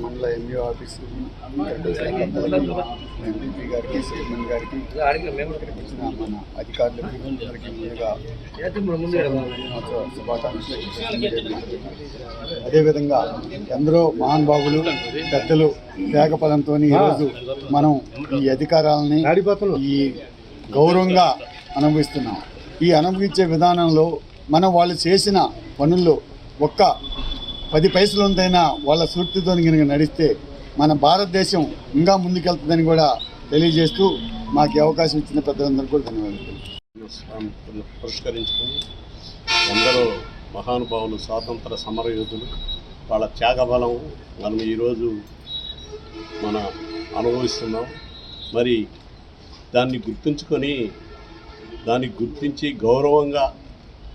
మండల MEO office MPP గారికి chairman గారికి ఇక్కడికి వచ్చిన మన అధికారులకి అందరికీ ముందుగా శుభాకాంక్షలు అదేవిధంగా ఎందరో మహానుభావులు పెద్దలు తేగ పదంతో ఈరోజు మనం ఈ అధికారాలని ఈ గౌరవంగా అనుభవిస్తున్నాం. ఈ అనుభవించే విధానంలో మనం వాళ్ళు చేసిన పనుల్లో ఒక్క పది పైసలంతైనా వాళ్ళ స్ఫూర్తితో కనుక నడిస్తే మన భారతదేశం ఇంకా ముందుకెళ్తుందని కూడా తెలియజేస్తూ మాకు అవకాశం ఇచ్చిన పెద్దలందరూ కూడా ధన్యవాదాలు. పురస్కరించుకుని పురస్కరించుకొని ఎందరో మహానుభావులు స్వాతంత్ర సమరయోధులు వాళ్ళ త్యాగబలం మనం ఈరోజు మన అనుభవిస్తున్నాం. మరి దాన్ని గుర్తుంచుకొని దాన్ని గుర్తించి గౌరవంగా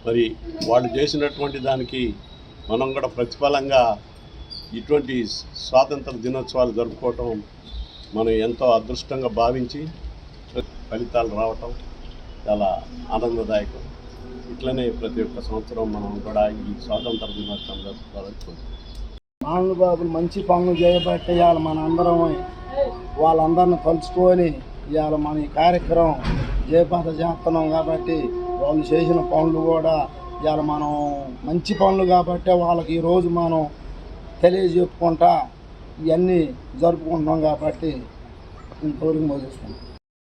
మరి వాళ్ళు చేసినటువంటి దానికి మనం కూడా ప్రతిఫలంగా ఇటువంటి స్వాతంత్ర దినోత్సవాలు జరుపుకోవటం మనం ఎంతో అదృష్టంగా భావించి ఫలితాలు రావటం చాలా ఆనందదాయకం. ఇట్లనే ప్రతి ఒక్క సంవత్సరం మనం కూడా ఈ స్వాతంత్ర దినోత్సవం జరుపుకోవాలని మహానుభావులు మంచి పనులు చేయబట్టి ఇవాళ మన అందరం. వాళ్ళందరిని కలుసుకొని ఇవాళ మన ఈ కార్యక్రమం జయపాత చేస్తున్నాం కాబట్టి వాళ్ళు చేసిన పనులు కూడా ఇవాళ మనం మంచి పనులు కాబట్టి వాళ్ళకి ఈరోజు మనం తెలియజెప్పుకుంటా ఇవన్నీ జరుపుకుంటున్నాం కాబట్టి ఇంతవరకు మోగిస్తున్నాం.